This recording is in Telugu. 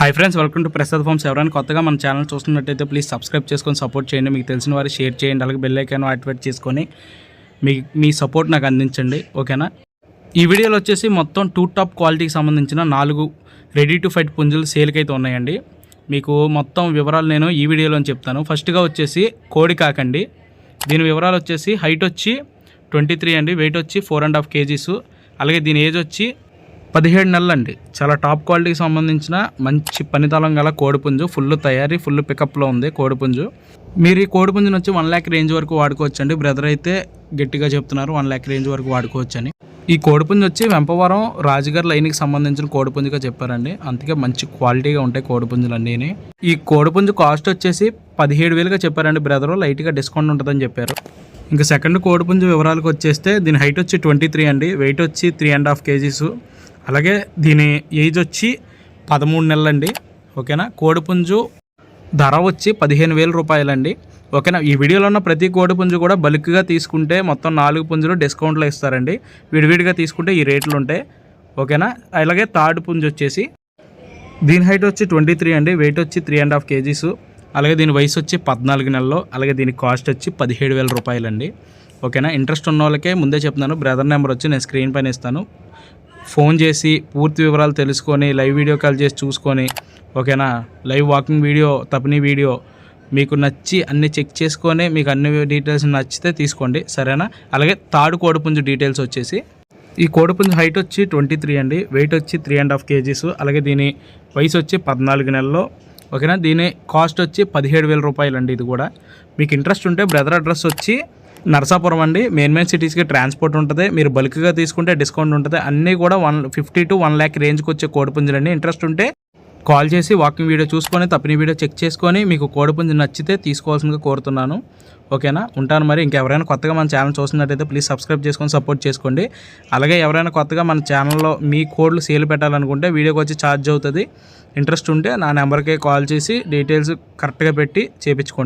Hi friends welcome to Prasad farms ఎవరైనా కొత్తగా మన ఛానల్ చూస్తున్నట్టయితే ప్లీజ్ సబ్స్క్రైబ్ చేసుకొని సపోర్ట్ చేయండి. మీకు తెలిసిన వారు షేర్ చేయండి. అలాగే బెల్ ఐకాన్ యాక్టివేట్ చేసుకొని మీ మీ సపోర్ట్ నాకు అందించండి. ఓకేనా ఈ వీడియోలో వచ్చేసి మొత్తం టూ టాప్ క్వాలిటీకి సంబంధించిన నాలుగు రెడీ టు ఫైట్ పుంజులు సేల్కి అయితే ఉన్నాయండి. మీకు మొత్తం వివరాలు నేను ఈ వీడియోలో చెప్తాను. ఫస్ట్గా వచ్చేసి కోడి కాకండి. దీని వివరాలు వచ్చేసి హైట్ వచ్చి ట్వంటీ త్రీ అండి. వెయిట్ వచ్చి ఫోర్ అండ్ హాఫ్ కేజీస్ అలాగే దీని ఏజ్ వచ్చి పదిహేడు నెలలు అండి చాలా టాప్ క్వాలిటీకి సంబంధించిన మంచి పనితలం గల కోడిపుంజు. ఫుల్ తయారీ ఫుల్ పికప్లో ఉంది కోడిపుంజు. మీరు ఈ కోడిపుంజుని వచ్చి వన్ ల్యాక్ రేంజ్ వరకు వాడుకోవచ్చు అండి బ్రదర్ అయితే గట్టిగా చెప్తున్నారు వన్ ల్యాక్ రేంజ్ వరకు వాడుకోవచ్చు అని ఈ కోడిపుంజు వచ్చి వెంపవరం రాజుగారి లైన్కి సంబంధించిన కోడిపుంజుగా చెప్పారండి. అందుకే మంచి క్వాలిటీగా ఉంటాయి కోడిపుంజులు అన్నీ ఈ కోడిపుంజు కాస్ట్ వచ్చేసి పదిహేడు వేలుగా చెప్పారండి బ్రదరు. లైట్గా డిస్కౌంట్ ఉంటుందని చెప్పారు. ఇంకా సెకండ్ కోడిపుంజు వివరాలకు వచ్చేస్తే దీని హైట్ వచ్చి ట్వంటీ త్రీ అండి. వెయిట్ వచ్చి త్రీ అండ్ హాఫ్ కేజీస్. అలాగే దీని ఏజ్ వచ్చి పదమూడు నెలలండి. ఓకేనా? కోడిపుంజు ధర వచ్చి పదిహేను వేల రూపాయలండి. ఓకేనా? ఈ వీడియోలో ఉన్న ప్రతి కోడిపుంజు కూడా బల్క్గా తీసుకుంటే మొత్తం నాలుగు పుంజులు డిస్కౌంట్లో ఇస్తారండి. విడివిడిగా తీసుకుంటే ఈ రేట్లు ఉంటాయి ఓకేనా? అలాగే థర్డ్ పుంజు వచ్చేసి దీని హైట్ వచ్చి ట్వంటీ త్రీ అండి. వెయిట్ వచ్చి త్రీ అండ్ హాఫ్ కేజీస్. అలాగే దీని వయసు వచ్చి పద్నాలుగు నెలలు. అలాగే దీని కాస్ట్ వచ్చి పదిహేడు వేల రూపాయలండి. ఓకేనా? ఇంట్రెస్ట్ ఉన్న వాళ్ళకే ముందే చెప్తున్నాను. బ్రదర్ నెంబర్ వచ్చి నేను స్క్రీన్ పైన ఇస్తాను. ఫోన్ చేసి పూర్తి వివరాలు తెలుసుకొని లైవ్ వీడియో కాల్ చేసి చూసుకొని ఓకేనా? లైవ్ వాకింగ్ వీడియో తప్పని వీడియో మీకు నచ్చి అన్ని చెక్ చేసుకొని మీకు అన్ని డీటెయిల్స్ నచ్చితే తీసుకోండి. సరేనా? అలాగే తాడు కోడిపుంజు డీటెయిల్స్ వచ్చేసి ఈ కోడిపుంజు హైట్ వచ్చి ట్వంటీ త్రీ అండి. వెయిట్ వచ్చి త్రీ అండ్ హాఫ్ కేజీస్. అలాగే దీని వయసు వచ్చి పద్నాలుగు నెలల్లో ఓకేనా? దీని కాస్ట్ వచ్చి పదిహేడు వేల రూపాయలు అండి ఇది కూడా. మీకు ఇంట్రెస్ట్ ఉంటే బ్రదర్ అడ్రస్ వచ్చి నరసాపురం అండి. మెయిన్ మెయిన్ సిటీస్కి ట్రాన్స్పోర్ట్ ఉంటుంది. మీరు బల్క్గా తీసుకుంటే డిస్కౌంట్ ఉంటుంది. అన్నీ కూడా one fifty to one lakh రేంజ్కి వచ్చే కోడిపుంజులండి. ఇంట్రెస్ట్ ఉంటే కాల్ చేసి వాకింగ్ వీడియో చూసుకొని తప్పిన వీడియో చెక్ చేసుకొని మీకు కోడిపుంజు నచ్చితే తీసుకోవాల్సిందిగా కోరుతున్నాను. ఓకేనా? ఉంటాను మరి. ఇంకెవరైనా కొత్తగా మన ఛానల్ చూస్తున్నట్టయితే ప్లీజ్ సబ్స్క్రైబ్ చేసుకొని సపోర్ట్ చేసుకోండి. అలాగే ఎవరైనా కొత్తగా మన ఛానల్లో మీ కోడ్లు సేల్ పెట్టాలనుకుంటే వీడియోకి వచ్చి ఛార్జ్ అవుతుంది. ఇంట్రెస్ట్ ఉంటే నా నెంబర్కే కాల్ చేసి డీటెయిల్స్ కరెక్ట్గా పెట్టి చేపించుకోండి.